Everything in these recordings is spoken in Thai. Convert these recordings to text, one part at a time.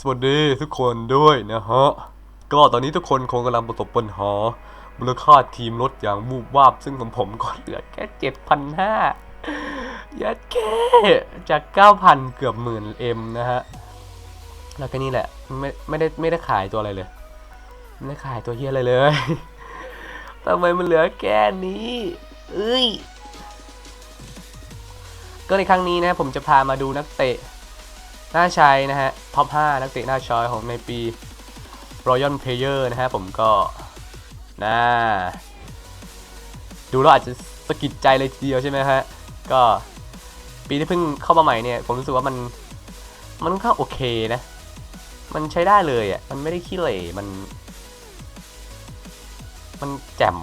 สวัสดีทุกคนด้วยนะฮะ ก็ตอนนี้ทุกคนคงกำลังประสบปัญหามูลค่าทีมลดอย่างวูบวาบ ซึ่งของผมก็เหลือแค่เจ็ดพันห้ายัดแค่จากเก้าพันเกือบหมื่นเอ็มนะฮะ แล้วก็นี่แหละ ไม่ไม่ได้ไม่ได้ขายตัวอะไรเลย ไม่ได้ขายตัวเฮียอะไรเลยทำไมมันเหลือแค่นี้เอ้ยก็ในครั้งนี้นะผมจะพามาดูนักเตะ น่าใช้นะฮะ ท็อป 5 นักเตะน่าใช้ของในปี Royal Player นะฮะ ผมก็น่าดูแล้วอาจจะสะกิดใจเลยทีเดียวใช่ไหมฮะ ก็ปีที่เพิ่งเข้ามาใหม่เนี่ย ผมรู้สึกว่ามัน มันค่อนข้างโอเคนะ มันใช้ได้เลยอะ มันไม่ได้ขี้เหร่มัน มันแจ่ม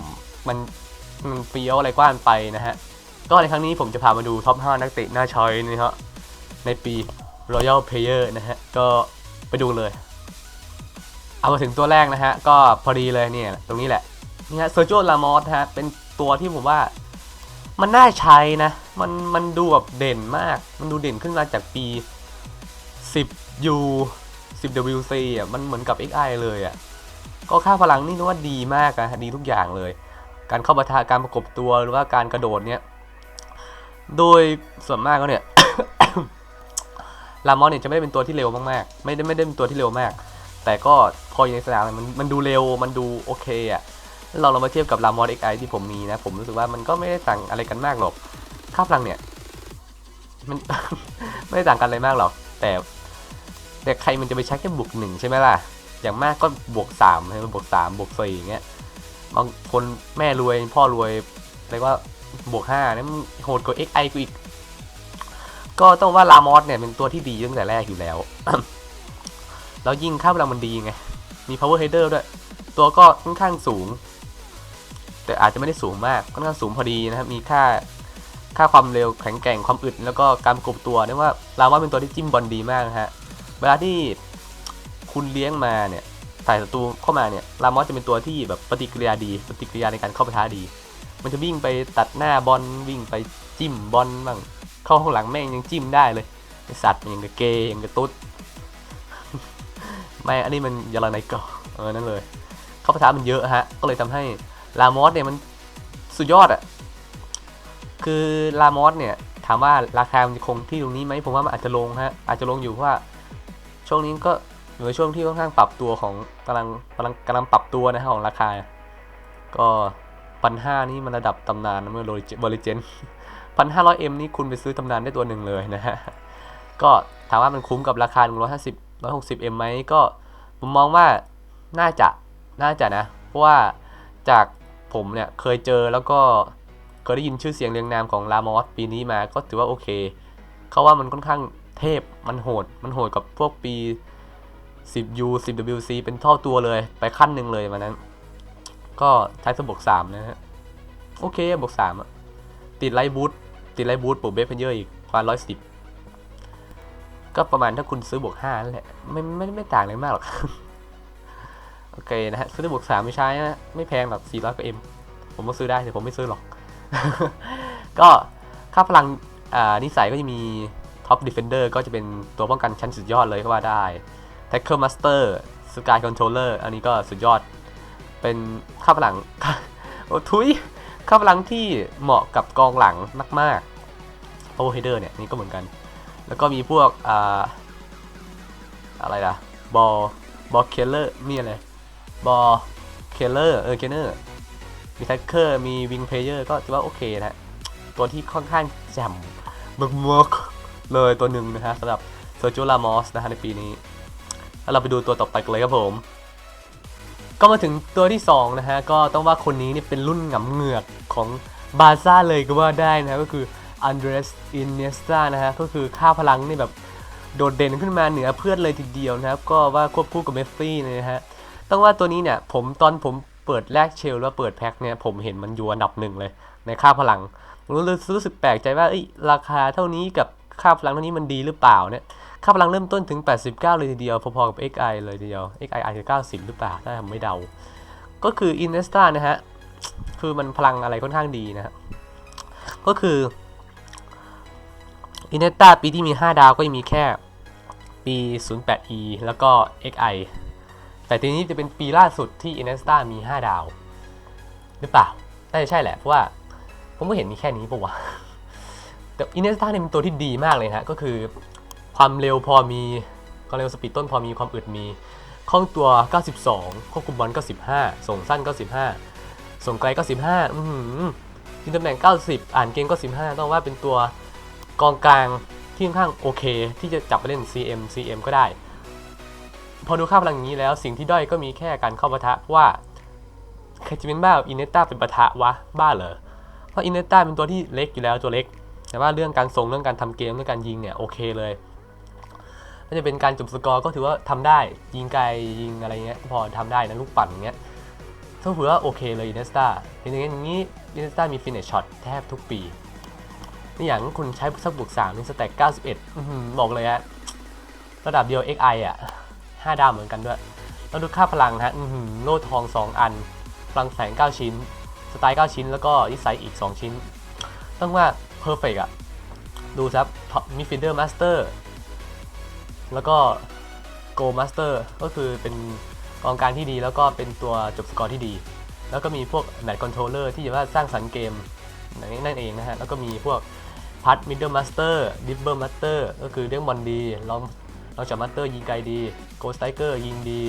มัน มันเฟี้ยวอะไรกว้านไปนะฮะ ก็ในครั้งนี้ผมจะพามาดูท็อป 5 นักเตะน่าใช้นะฮะในปี Royal Player นะฮะ ก็ไปดูเลย เอามาถึงตัวแรกนะฮะ ก็พอดีเลยเนี่ย ตรงนี้แหละ นี่ฮะเซอร์โจลามอสฮะ เป็นตัวที่ผมว่า มันน่าใช้นะ มันมันดูแบบเด่นมาก มันดูเด่นขึ้นมาจากปี 10U 10WC อะ มันเหมือนกับ XI เลยอะ ก็ค่าพลังนี่นึกว่าดีมากอะดีทุกอย่างเลย การเข้าปะทะการประกบตัวหรือว่าการกระโดดเนี่ย โดยส่วนมากก็เนี่ย ลามอนเนี่ยจะไม่ได้เป็นตัวที่เร็วมากๆ ไม่ได้ไม่ได้เป็นตัวที่เร็วมาก แต่ก็พออยู่ในสนามมันมันดูเร็วมันดูโอเคอะเราเรามาเทียบกับลามอน XI ที่ผมมีนะ ผมรู้สึกว่ามันก็ไม่ได้ต่างอะไรกันมากหรอกค่าพลังเนี่ย มัน ไม่ได้ต่างกันอะไรมากหรอก แต่ แต่ใครมันจะไปใช้แค่บวกหนึ่งใช่ไหมล่ะ อย่างมากก็บวกสามใช่ไหมบวกสามบวกสี่อย่างเงี้ยบางคนแม่รวยพ่อรวยเรียกว่าบวกห้าเนี่ยมันโหดกว่า XI กูอีก ก็ต้องว่าลามอสเนี่ยเป็นตัวที่ดีตั้งแต่แรกอยู่แล้ว แล้วยิ่งค่าพลังมันดีไง มี power header ด้วย ตัวก็ค่อนข้างสูง แต่อาจจะไม่ได้สูงมาก ค่อนข้างสูงพอดีนะครับ มีค่า ค่าความเร็วแข็งแกร่ง ความอึด แล้วก็การประกบตัวเรียกว่าลามอสเป็นตัวที่จิ้มบอลดีมากนะฮะ เวลาที่คุณเลี้ยงมาเนี่ยใส่ศัตรูเข้ามาเนี่ย ลามอสจะเป็นตัวที่แบบปฏิกิริยาดี ปฏิกิริยาในการเข้าไปะทะดี มันจะวิ่งไปตัดหน้าบอลวิ่งไปจิ้มบอลบ้าง เข้าข้างหลังแม่งยังจิ้มได้เลยไอสัตว์อย่างกับเกย์อย่างกับตุ๊ดไม่อันนี้มันยาลาไนก็เออนั่นเลย เข้าปะทะมันเยอะฮะ ก็เลยทำให้ลามอสเนี่ยมันสุดยอดอะคือลามอสเนี่ยถามว่าราคามันจะคงที่ตรงนี้ไหมผมว่ามันอาจจะลงฮะอาจจะลงอยู่เพราะว่าช่วงนี้ก็อยู่ในช่วงที่ค่อนข้างปรับตัวของกำลังกำลังกำลังปรับตัวนะฮะของราคา ก็พันห้านี่มันระดับตำนานนะเมื่อบริเจน พันห้าร้อยเอ็มนี่คุณไปซื้อตำนานได้ตัวหนึ่งเลยนะฮะ ก็ถามว่ามันคุ้มกับราคาหนึ่งร้อยห้าสิบร้อยหกสิบเอ็มไหมก็ผมมองว่าน่าจะน่าจะนะ เพราะว่าจากผมเนี่ยเคยเจอแล้วก็เคยได้ยินชื่อเสียงเรียงนามของลามอสปีนี้มาก็ถือว่าโอเค เขาว่ามันค่อนข้างเทพมันโหด มันโหดกับพวกปี 10U 10WC เป็นเท่าตัวเลยไปขั้นหนึ่งเลยวันนั้น ก็ใช้สบวก3นะฮะ โอเคบวก3อะติดไลท์บูท ติดไลบูทบวกเบฟเพนเยอร์อีกประมาณ110ก็ประมาณถ้าคุณซื้อบวก5นั่นแหละไม่ไม่ไม่ต่างอะไรมากหรอก โอเคนะฮะ ซื้อบวก3ไม่ใช้นะ ไม่แพงหรอก400กว่าเอ็มผมก็ซื้อได้แต่ผมไม่ซื้อหรอก ก็ค่าพลังอ่านิสัยก็จะมีท็อป Defender ก็จะเป็นตัวป้องกันชั้นสุดยอดเลยก็ว่าได้ Tackle Master Sky Controller อันนี้ก็สุดยอด เป็นค่าพลัง โอ้ทุย ค่าพลังที่เหมาะกับกองหลังมากๆ Power Header เนี่ยนี่ก็เหมือนกัน แล้วก็มีพวกอ่าอะไรล่ะ บอลบอลเคเลอร์มีอะไรบอลเคเลอร์เออเคเลอร์มีแท็กเกอร์มีวิงเพลเยอร์ก็ถือว่าโอเคนะตัวที่ค่อนข้างแจ่มมากๆเลยตัวหนึ่งนะฮะสำหรับเซอร์จิโอลามอสนะฮะในปีนี้แล้วเราไปดูตัวต่อไปกันเลยครับผม ก็มาถึงตัวที่ 2 นะฮะ ก็ต้องว่าคนนี้นี่เป็นรุ่นหงำเหงือกของบาซ่าเลยก็ว่าได้นะฮะก็คืออันเดรสอินเนสตานะฮะ ก็คือค่าพลังนี่แบบโดดเด่นขึ้นมาเหนือเพื่อนเลยทีเดียวนะครับ ก็ว่าควบคู่กับเมสซี่เลยนะฮะ ต้องว่าตัวนี้เนี่ยผมตอนผมเปิดแลกเชลหรือว่าเปิดแพ็คเนี่ยผมเห็นมันอยู่อันดับหนึ่งเลยในค่าพลังรู้รู้สึกแปลกใจว่าราคาเท่านี้กับค่าพลังเท่านี้มันดีหรือเปล่าเนี่ย ค่าพลังเริ่มต้นถึง 89 เลยทีเดียว พอๆกับ XI เลยทีเดียว XI อาจจะ90 หรือเปล่า ถ้าผมไม่เดา ก็คือ i n e s t a นะฮะ คือมันพลังอะไรค่อนข้างดีนะฮะ ก็คือ i n e s t a ปีที่มี 5 ดาวก็ยังมีแค่ปี 08e แล้วก็ xi แต่ทีนี้จะเป็นปีล่าสุดที่ Iniesta มี 5 ดาว หรือเปล่า น่าจะใช่แหละ เพราะว่าผมก็เห็นมีแค่นี้ปะวะ แต่ Iniesta เนี่ยเป็นตัวที่ดีมากเลยฮะ ก็คือ ความเร็วพอมี ความเร็วสปีดต้นพอมีความอึดมีคล่องตัว 92 ควบคุมบอล95 ส่งสั้น 95 ส่งไกล 95 อือหือยิงตำแหน่ง 90 อ่านเกมก็ 15 ต้องว่าเป็นตัวกองกลางที่ค่อนข้างโอเค ที่จะจับไปเล่น CM CM ก็ได้ พอดูค่าพลังนี้แล้วสิ่งที่ด้อยก็มีแค่การเข้าปะทะว่าใครจะเป็นบ้าอินเนต้าเป็นปะทะวะบ้าเหรอเพราะอินเนต้าเป็นตัวที่เล็กอยู่แล้วตัวเล็ก แต่ว่าเรื่องการส่งเรื่องการทำเกมเรื่องการยิงเนี่ยโอเคเลย ถ้าจะเป็นการจุดสกอร์ก็ถือว่าทำได้ยิงไกลยิงอะไรเงี้ยพอทำได้นะลูกปั่นอย่างเงี้ยถ้าถือว่าโอเคเลยอินเนสตาเห็นอย่างนี้อินเนสตามีฟินิชช็อตแทบทุกปีนี่อย่างคุณใช้สักบวกสามนี่สแต็ก91อื้อหือบอกเลยอะระดับเดียว XI อะ5ดาวเหมือนกันด้วยแล้วดูค่าพลังฮะโล่ทอง 2 อันพลังแสง 9 ชิ้น สไตล์ 9 ชิ้น แล้วก็นิสัยอีก 2 ชิ้น ต้องว่าเพอร์เฟกอะดูครับมิฟิเดอร์มาสเตอร์ แล้วก็โกมาสเตอร์ก็คือเป็นกองการที่ดีแล้วก็เป็นตัวจบสกอร์ที่ดี แล้วก็มีพวกแมตช์คอนโทรลเลอร์ที่จะว่าสร้างสรรค์เกมนั่นเองนะฮะ แล้วก็มีพวกพัดมิดเดิลมาสเตอร์ดิบเบิลมาสเตอร์ก็คือเรื่องบอลดีลองลองจากมาสเตอร์ยิงไกลดีโกสไตเกอร์ยิงดี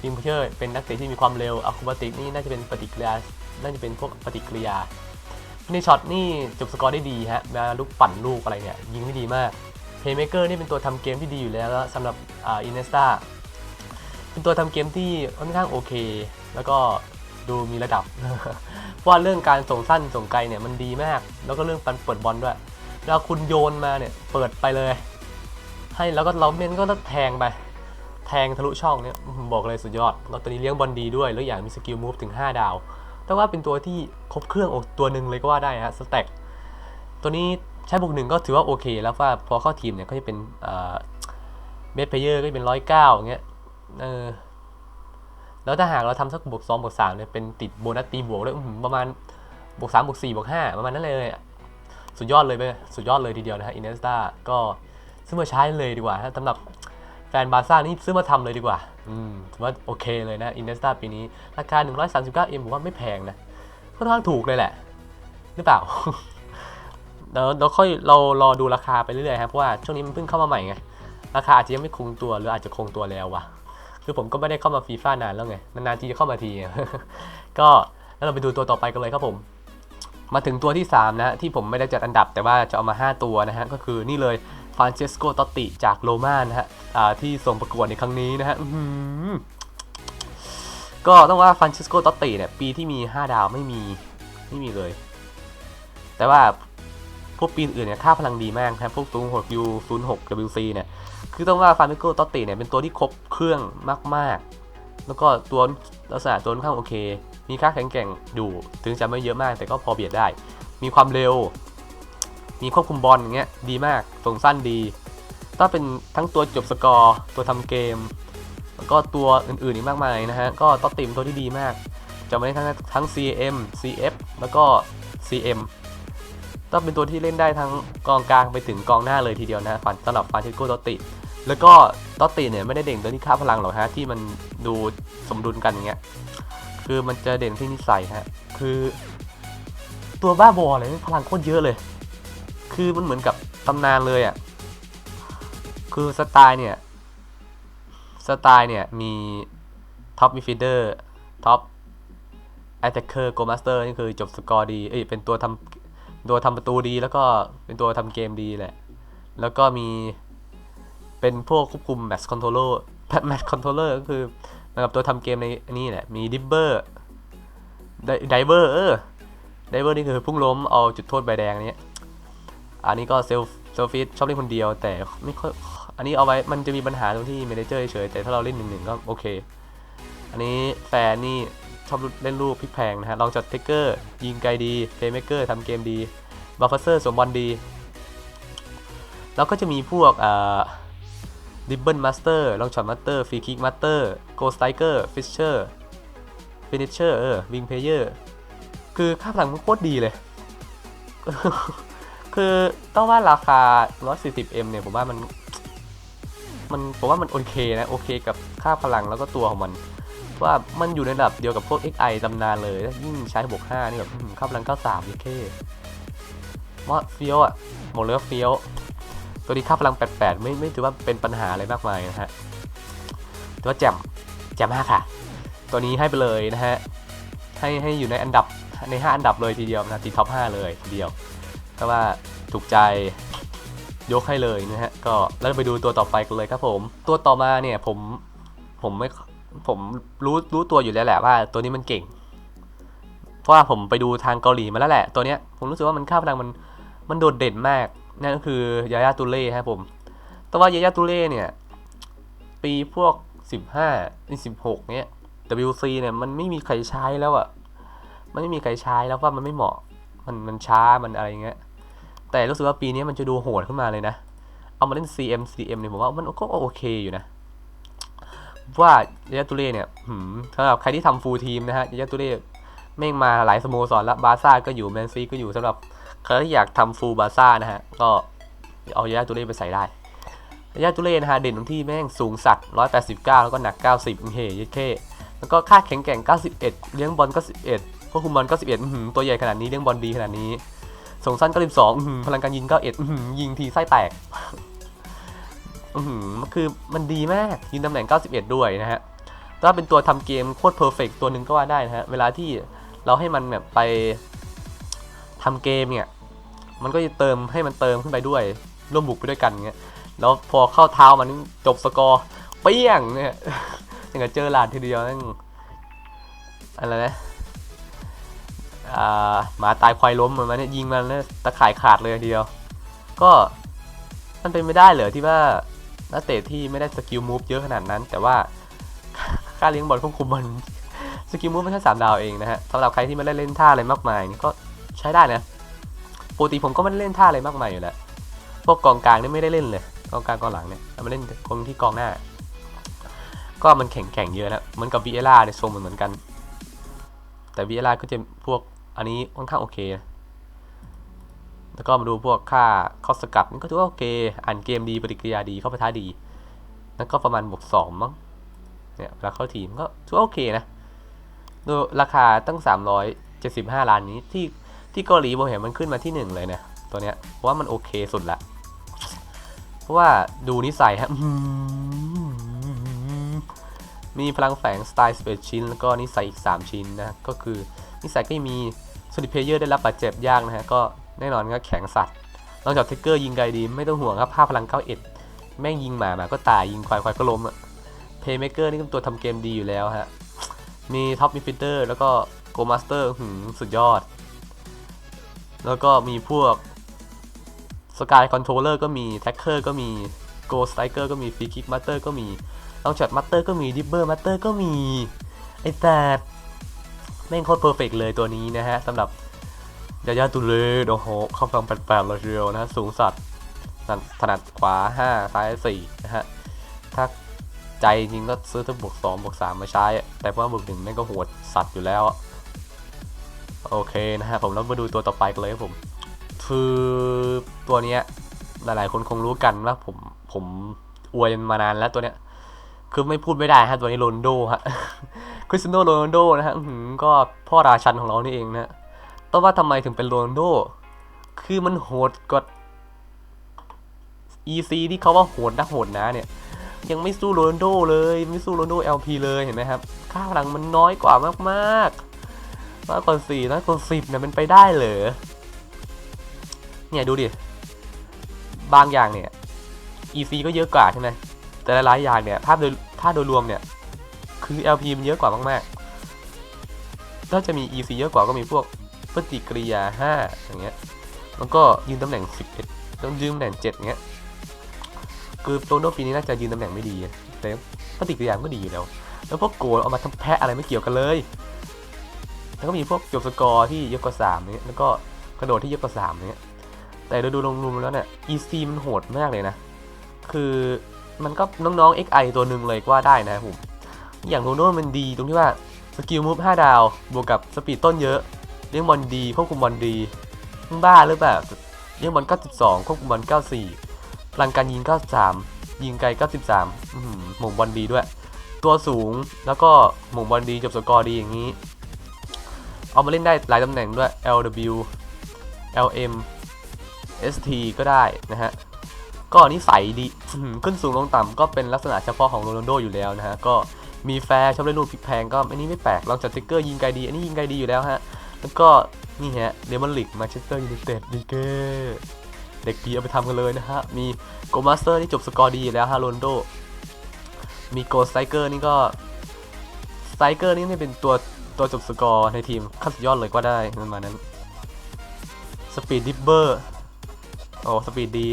ทีมเพอร์เป็นนักเตะที่มีความเร็วอะคูบาติกนี่น่าจะเป็นปฏิกิริยาน่าจะเป็นพวกปฏิกิริยาในช็อตนี่จบสกอร์ได้ดีฮะเวลาลูกปั่นลูกอะไรเนี่ยยิงได้ดีมาก เพย์เมเกอร์นี่เป็นตัวทำเกมที่ดีอยู่แล้วสำหรับอ่าอินเนสตาเป็นตัวทำเกมที่ค่อนข้างโอเค แล้วก็ดูมีระดับ ว่าเรื่องการส่งสั้นส่งไกลเนี่ยมันดีมาก แล้วก็เรื่องปันเปิดบอลด้วยเวลาคุณโยนมาเนี่ยเปิดไปเลย ให้แล้วก็เราเมนก็ต้องแทงไป แทงทะลุช่องเนี่ยบอกเลยสุดยอดแล้วตัวนี้เลี้ยงบอลดีด้วย แล้วอย่างมีสกิลมูฟถึง 5 ดาวแต่ว่าเป็นตัวที่ครบเครื่องอกตัวหนึ่งเลยก็ว่าได้ฮะสแต็กตัวนี้ ใช้บวกหนึ่งก็ถือว่าโอเค แล้วว่าพอเข้าทีมเนี่ยก็จะเป็นเบสเพเยอร์ก็จะเป็นร้อยเก้าอย่างเงี้ยเออแล้วถ้าหากเราทำสักบวกสองบวกสามเนี่ยเป็นติดโบนัสตีบวกด้วยประมาณบวกสามบวกสี่บวกห้าประมาณนั้นเลยสุดยอดเลยไปสุดยอดเลยทีเดียวนะฮะอินเนสตาก็ซื้อมาใช้เลยดีกว่าสำหรับแฟนบาร์ซ่านี่ซื้อมาทำเลยดีกว่า อืมถือว่าโอเคเลยนะอินเนสตาปีนี้ ราคา 139M ผมว่าไม่แพงนะค่อนข้างถูกเลยแหละ หรือเปล่า เดี๋ยวเราค่อยเรารอดูราคาไปเรื่อยๆครับเพราะว่าช่วงนี้มันเพิ่งเข้ามาใหม่ไงราคาอาจจะยังไม่คงตัวหรืออาจจะคงตัวแล้ววะคือผมก็ไม่ได้เข้ามาฟีฟ่านานแล้วไงนานๆทีจะเข้ามาที ก็แล้วเราไปดูตัวต่อไปกันเลยครับผม มาถึงตัวที่ 3 นะ ที่ผมไม่ได้จัดอันดับแต่ว่าจะเอามา 5 ตัวนะฮะ ก็คือนี่เลยฟรานเชสโกตอติจากโรม่านะฮะที่ส่งประกวดในครั้งนี้นะฮะก็ต้องว่าฟรานเชสโกตอตติเนี่ยปีที่มี 5 ดาวไม่มี ไม่มีเลย แต่ว่า พวกปีนอื่นเนี่ยค่าพลังดีมากครับพวก 06 U 06 WC เนี่ยคือต้องว่าฟานเชสโกตอติเนี่ยเป็นตัวที่ครบเครื่องมากๆ แล้วก็ตัวลักษณะตัวค่อนข้างโอเค มีค่าแข็งแกร่งอยู่ถึงจะไม่เยอะมากแต่ก็พอเบียดได้ มีความเร็ว มีควบคุมบอลอย่างเงี้ยดีมากส่งสั้นดีต้องเป็นทั้งตัวจบสกอร์ตัวทำเกม แล้วก็ตัวอื่นๆอีกมากมายนะฮะก็ตอติมตัวที่ดีมากจะไม่ได้ทั้งทั้ง CM CF แล้วก็ CM ต้องเป็นตัวที่เล่นได้ทั้งกองกลางไปถึงกองหน้าเลยทีเดียวนะฟันสำหรับฟานเชสโกตอติแล้วก็ตอตติเนี่ยไม่ได้เด่นตัวที่ค่าพลังหรอกฮะที่มันดูสมดุลกันอย่างเงี้ยคือมันจะเด่นที่นิสัยฮะคือตัวบ้าบอเลยพลังโคตรเยอะเลย คือมันเหมือนกับตำนานเลยอะ่ะคือสไตล์เนี่ยสไตล์เนี่ยมีท็อปมิฟิเดอร์ท็อปแอตแทคเกอร์โกมาสเตอร์นี่คือจบสกอร์ดีเอ้ยเป็นตัวทำ ตัวทำประตูดีแล้วก็เป็นตัวทำเกมดีแหละ แล้วก็มีเป็นพวกควบคุมแมตช์คอนโทรลเลอร์แมตช์คอนโทรลเลอร์ก็คือเหมือนกับตัวทำเกมในนี้แหละ มีดิบเบอร์ไดเวอร์เออไดเวอร์นี่คือพุ่งล้มเอาจุดโทษใบแดงเนี้ยอันนี้ก็เซลเซลฟิตชอบเล่นคนเดียว แต่ไม่ค่อยอันนี้เอาไว้มันจะมีปัญหาตรงที่เมเนเจอร์เฉยแต่ถ้าเราเล่นหนึ่งหนึ่งก็โอเค อันนี้แฟนนี่ ชอบเล่นลูกพลิกแพงนะฮะลองจัดเทคเกอร์ยิงไกลดีเพย์เมเกอร์ทำเกมดีบัฟเฟอร์สวมบอลดี แล้วก็จะมีพวกอ่าดิบเบิลมาสเตอร์ลองช็อตมาสเตอร์ฟรีคิกมาสเตอร์โกสไตเกอร์ฟิชเชอร์ฟินิชเชอร์เออวิงเพเยอร์คือค่าพลังมันโคตรดีเลย คือต้องว่าราคา 140M เนี่ยผมว่ามัน มันผมว่ามันโอเคนะ โอเคกับค่าพลังแล้วก็ตัวของมัน ว่ามันอยู่ในระดับเดียวกับพวก XI ตำนานเลยยิ่งใช้บวก5นี่แบบอื้าพลัง93นี่เท่มอเฟี้ยวอะหมดเลยว่าเฟี้ยว ตัวนี้ค่าพลัง 88 ไม่ไม่ถือว่าเป็นปัญหาอะไรมากมายนะฮะถือว่าแจ่มแจ่มมากค่ะ ตัวนี้ให้ไปเลยนะฮะ ให้ให้อยู่ในอันดับใน 5 อันดับเลยทีเดียวนะติดท็อป 5 เลยทีเดียวก็ว่าถูกใจยกให้เลยนะฮะ ก็แล้วไปดูตัวต่อไปกันเลยครับผม ตัวต่อมาเนี่ยผมผมไม่ ผมรู้รู้ตัวอยู่แล้วแหละว่า ตัวนี้มันเก่ง เพราะว่าผมไปดูทางเกาหลีมาแล้วแหละ ตัวเนี้ยผมรู้สึกว่ามันค่าพลังมันมันโดดเด่นมากนั่นก็คือยายาตุเล่ครับผม แต่ว่ายายาตุเล่เนี่ย ปีพวก15นี่16เนี้ย WC เนี่ยมันไม่มีใครใช้แล้วอะ่ะ มันไม่มีใครใช้แล้วว่ามันไม่เหมาะ มันมันช้ามันอะไรเงี้ย แต่รู้สึกว่าปีนี้มันจะดูโหดขึ้นมาเลยนะ เอามาเล่น CM CM เนี่ยผมว่ามันก็โอเคอยู่นะ ว่ายายาตุเล่เนี่ยสำหรับใครที่ทำฟูลทีมนะฮะยายาตุเล่แม่งมาหลายสโมสรแล้วบาซ่าก็อยู่แมนซีก็อยู่สำหรับใครที่อยากทำฟูลบาซ่านะฮะก็เอายายาตุเล่ไปใส่ได้ยาตุเล่นะฮะเด่นตรงที่แม่งสูงสัตว์189 แล้วก็หนัก 90เฮยเท่แล้วก็ค่าแข็งแกร่ง 91 เลี้ยงบอลก็ 11ควบคุมบอลก็ 11อื้อหือตัวใหญ่ขนาดนี้เลี้ยงบอลดีขนาดนี้ส่งสั้นก็12อื้อหือพลังการยิง91อื้อหือยิงทีไส้แตก อือหือมันคือมันดีมากยิงตำแหน่ง 91 ด้วยนะฮะถ้าเป็นตัวทำเกมโคตรเพอร์เฟกตัวหนึ่งก็ว่าได้นะฮะ เวลาที่เราให้มันแบบไปทำเกมเนี่ย มันก็จะเติมให้มันเติมขึ้นไปด้วย ร่วมบุกไปด้วยกันเงี้ย แล้วพอเข้าเท้ามันจบสกอร์เปี้ยงเนี่ยอย่างกับเจอหลาดทีเดียวนั่นอะไรนะหมาตายควายล้มเหมือนมันเนี่ยยิงมันเนี่ยตะข่ายขาดเลยทีเดียว ก็มันเป็นไม่ได้เหรอที่ว่า นักเตะที่ไม่ได้สกิลมูฟเยอะขนาดนั้น แต่ว่าค่าเลี้ยงบอลควบคุมบอลสกิลมูฟไม่ใช่สามดาวเองนะฮะสำหรับใครที่ไม่ได้เล่นท่าอะไรมากมายนี่ก็ใช้ได้นะปกติผมก็ไม่ได้เล่นท่าอะไรมากมายอยู่แล้วพวกกองกลางนี่ไม่ได้เล่นเลยกองกลางกองหลังเนี่ยมาเล่นคนที่กองหน้า ก็มันแข่งแข่งเยอะนะมือนกับวีเอล่าในทรงเหมือนกัน แต่วีเอล่าก็จะพวกอันนี้ค่อนข้างโอเคนะ แล้วก็มาดูพวกค่าข้อสกัดนี่ก็ถือว่าโอเค อ่านเกมดีปฏิกิริยาดีเข้าปะทะดี นั่นก็ประมาณบวกสองมั้ง เนี่ยเวลาเข้าทีมก็ถือว่าโอเคนะดูราคาตั้ง 375 ล้านนี้ที่ที่เกาหลีผมเห็นมันขึ้นมาที่หนึ่งเลยนะตัวเนี้ยเพราะว่ามันโอเคสุดละ เพราะว่าดูนิสัยฮะมีพลังแฝงสไตล์11ชิ้น แล้วก็นิสัยอีก 3 ชิ้นนะ ก็คือนิสัยก็มีสติเพเยอร์ได้รับบาดเจ็บยากนะฮะ ก็ แน่นอนก็แข็งสัตว์นอกจากทิกเกอร์ยิงไกลดี ไม่ต้องห่วงครับภาพพลัง91แม่งยิงหมาหมาก็ตายยิงควายควายก็ล้มอะเพย์เมเกอร์นี่ก็เป็นตัวทำเกมดีอยู่แล้วฮะ มีท็อปมิฟิลเตอร์แล้วก็โกมาสเตอร์หืมสุดยอด แล้วก็มีพวกสกายคอนโทรลเลอร์ก็มีแท็กเกอร์ก็มีโกสไตเกอร์ก็มีฟรีคิกมาสเตอร์ก็มีลองช็อตมาสเตอร์ก็มีดิบเบอร์มาสเตอร์ก็มี ไอ้แต่แม่งโคตรเพอร์เฟกเลยตัวนี้นะฮะสำหรับ ยายาตุเลโอ้โหเข้าฟังแปลกๆเลยเดียวนะสูงสัตว์ถนัดขวา 5 ซ้าย 4 นะฮะ ถ้าใจจริงก็ซื้อทั้งบวก2บวก3มาใช้ แต่ว่าบวก1แม่งก็โหดสัตว์อยู่แล้ว โอเคนะฮะ ผมแล้วมาดูตัวต่อไปกันเลยครับผม คือตัวเนี้ยหลายๆคนคงรู้กันว่าผมผมอวยมานานแล้วตัวเนี้ย คือไม่พูดไม่ได้ฮะตัวนี้โรนโดฮะคริสเตียโนโรนโดนะฮะก็พ่อราชันของเรานี่เองนะ แต่ว่าทำไมถึงเป็นโรนโด คือมันโหดกว่า EC ที่เขาว่าโหดนะโหดนะเนี่ยยังไม่สู้โรนโดเลยไม่สู้โรนโด LP เลยเห็นไหมครับ ค่าพลังมันน้อยกว่ามากๆน้อยกว่าสี่น้อยกว่าสิบเนี่ยมันไปได้เหรอเนี่ยดูดิ บางอย่างเนี่ย EC ก็เยอะกว่าใช่ไหมแต่หลายๆอย่างเนี่ยภาพโดยถ้าโดยรวมเนี่ย คือ LP มันเยอะกว่า มากๆถ้าจะมี EC เยอะกว่าก็มีพวก ปฏิกิริยา 5 อย่างเงี้ย แล้วก็ยืนตำแหน่ง 11 ต้องยืนตำแหน่ง7อย่างเงี้ย คือโตโน่ปีนี้น่าจะยืนตำแหน่งไม่ดี แต่ปฏิกิริยาก็ดีอยู่แล้ว แล้วพวกโกลเอามาทำแพะอะไรไม่เกี่ยวกันเลย แล้วก็มีพวกจบสกอร์ที่เยอะกว่า3เนี่ยแล้วก็กระโดดที่เยอะกว่า3เนี่ยแต่ดูดูรวมๆแล้วเนี่ย EC มันโหดมากเลยนะ คือมันก็น้องๆ XI ตัวหนึ่งเลยก็ว่าได้นะผม อย่างโรนโดมันดีตรงที่ว่าสกิลมูฟ5ดาว บวกกับสปีดต้นเยอะ เลี้ยงบอลดีควบคุมบอลดีมึงบ้าหรือเปล่าเลี้ยงบอล92ควบคุมบอล94พลังการยิง 93 ยิงไกล 93อื้อหือหม่งบอลดีด้วย ตัวสูงแล้วก็หม่งบอลดีจบสกอร์ดีอย่างนี้ เอามาเล่นได้หลายตำแหน่งด้วย LW LM ST ก็ได้นะฮะก็นิสัยดีขึ้นสูงลงต่ำก็เป็นลักษณะเฉพาะของโรนัลโดอยู่แล้วนะฮะก็มีแฟร์ชอบเล่นลูกพลิกแพงก็อันนี้ไม่แปลกลองจัดสติ๊กเกอร์ยิงไกลดี อันนี้ยิงไกลดีอยู่แล้วฮะ แล้วก็นี่ฮะเดมอนลิกมาเชสเตอร์ยูไนเต็ดดีเกอร์เด็กดีเอาไปทำกันเลยนะฮะ มีโกมาสเตอร์นี่จบสกอร์ดีแล้วฮะโรนลโด มีโกสไตเกอร์นี่ก็สไตเกอร์นี่เป็นตัวตัวจบสกอร์ในทีมขั้นสุดยอดเลยก็ได้ประมาณนั้นสปีดดิปเบอร์โอ้สปีดดี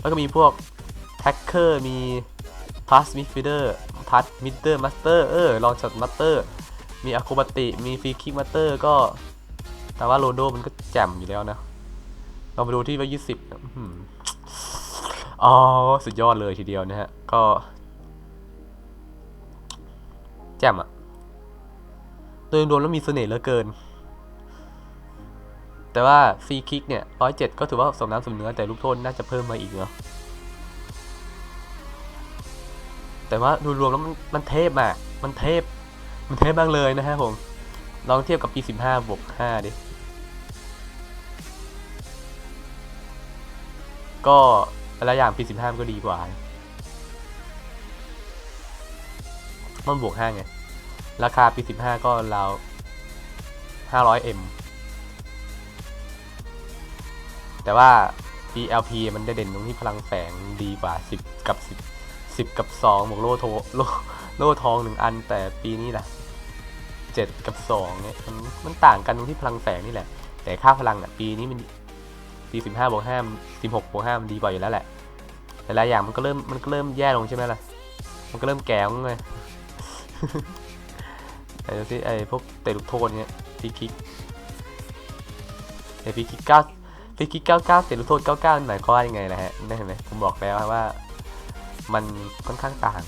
แล้วก็มีพวกแท็กเกอร์มีพาสมิดฟิเดอร์พาสมิดเดอร์มาสเตอร์เออลองช็อตมาสเตอร์ มีอะโคบติมีฟรีคิกมาเตอร์ก็ แต่ว่าโรโดมันก็แจ่มอยู่แล้วนะ เรามาดูที่ว่ายี่สิบอ๋อ สุดยอดเลยทีเดียวนะฮะ ก็ แจ่มอะโดยรวมแล้วมีเสน่ห์เหลือเกิน แต่ว่าฟรีคิกเนี่ยร้อยเจ็ดก็ถือว่าสมน้ำสมเนื้อแต่ลูกโทษน่าจะเพิ่มมาอีกเนาะแต่ว่าดูรวมแล้วมันมันเทพอะมันเทพ มันเทพมากเลยนะฮะผม ลองเทียบกับปี15 บวก5ดิ ก็แต่ละอย่างปี15มันก็ดีกว่า มันบวก5ไง ราคาปี15 ก็ราว 500M แต่ว่า PLP มันได้เด่นตรงที่พลังแฝงดีกว่า 10 กับ 10 10 กับ 2 บวกโล่โทโล่โล่ทอง 1 อันแต่ปีนี้ล่ะ 7 กับ2เนี่ยมันมันต่างกันตรงที่พลังแฝงนี่แหละ แต่ค่าพลังอะปีนี้มันปี15บวก5 16บวก5มันดีกว่าอยู่แล้วแหละแต่หลายอย่างมันก็เริ่มมันก็เริ่มแย่ลงใช่ไหมล่ะ มันก็เริ่มแก่ลงเลยแต่ดูสิไอ้พวกเตะลูกโทษเนี่ยฟรีคิกไอ้ฟรีคิกเก้าฟรีคิกเก้าเก้าเตะลูกโทษเก้าเก้าหมายความว่ายังไงล่ะฮะได้เห็นไหมผมบอกแล้วว่ามันค่อนข้างต่าง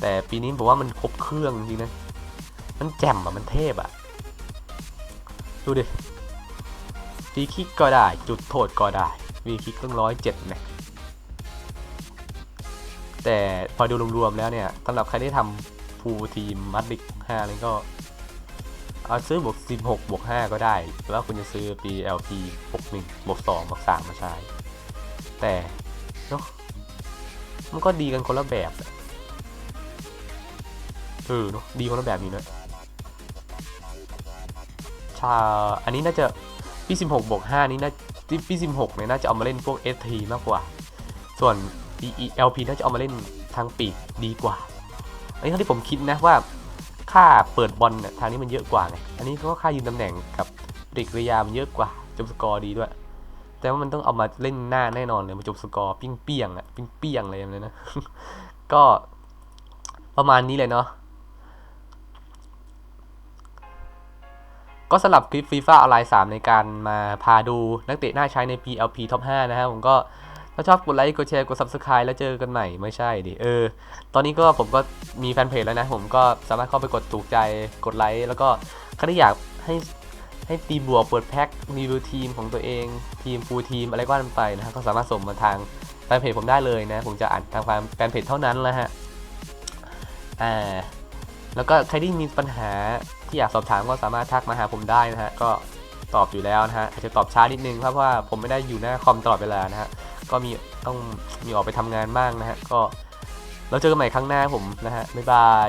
แต่ปีนี้ผมว่ามันครบเครื่องจริงนะ มันแจ่มอะมันเทพอะดูดิฟีคิกก็ได้ จุดโทษก็ได้ฟีคิกต้องร้อยเจ็ดนะแต่พอดูรวมๆแล้วเนี่ยสำหรับใครที่ทำฟูลทีมมัดดิกห้านี่ก็ เอาซื้อบวก16บวก5ก็ได้หรือว่าคุณจะซื้อ PLP บวก1บวก2บวก3มาใช้ แต่เนาะมันก็ดีกันคนละแบบเออเนาะดีคนละแบบนี้เนะ ชาอันนี้น่าจะปี16บวก5นี้น่าปี16เนี่ยน่าจะเอามาเล่นพวก ST มากกว่า ส่วน ELP น่าจะเอามาเล่นทางปีกดีกว่า อันนี้เท่าที่ผมคิดนะว่าค่าเปิดบอลเนี่ยทางนี้มันเยอะกว่าไง อันนี้ก็ค่ายืนตำแหน่งกับปฏิกริยามันเยอะกว่าจบสกอร์ดีด้วย แต่ว่ามันต้องเอามาเล่นหน้าแน่นอนเลยมาจบสกอร์ปิ้งเปี้ยงอะปิ้งเปี้ยงเลยนะ ก็ประมาณนี้เลยเนาะ ก็สำหรับคลิป FIFA ออนไลน์3ในการมาพาดูนักเตะน่าใช้ใน PLP Top 5 นะครับผมก็ถ้าชอบกดไลค์กดแชร์กด Subscribe แล้วเจอกันใหม่ไม่ใช่ดิเออ ตอนนี้ก็ผมก็มีแฟนเพจแล้วนะ ผมก็สามารถเข้าไปกดถูกใจกดไลค์แล้วก็ใครที่อยากให้ให้ตีบวกเปิดแพ็ครีวิวทีมของตัวเอง ทีมฟูลทีมอะไรก็ว่ากันไปนะฮะก็สามารถส่งมาทางแฟนเพจผมได้เลยนะ ผมจะอ่านทางแฟนเพจเท่านั้นแหละฮะอ่าแล้วก็ใครที่มีปัญหา ที่อยากสอบถามก็สามารถทักมาหาผมได้นะฮะก็ตอบอยู่แล้วนะฮะอาจจะตอบช้านิดนึงเพราะว่าผมไม่ได้อยู่หน้าคอมตลอดเวลานะฮะก็มีต้องมีออกไปทำงานบ้างนะฮะก็เราเจอกันใหม่ครั้งหน้าผมนะฮะบ๊ายบาย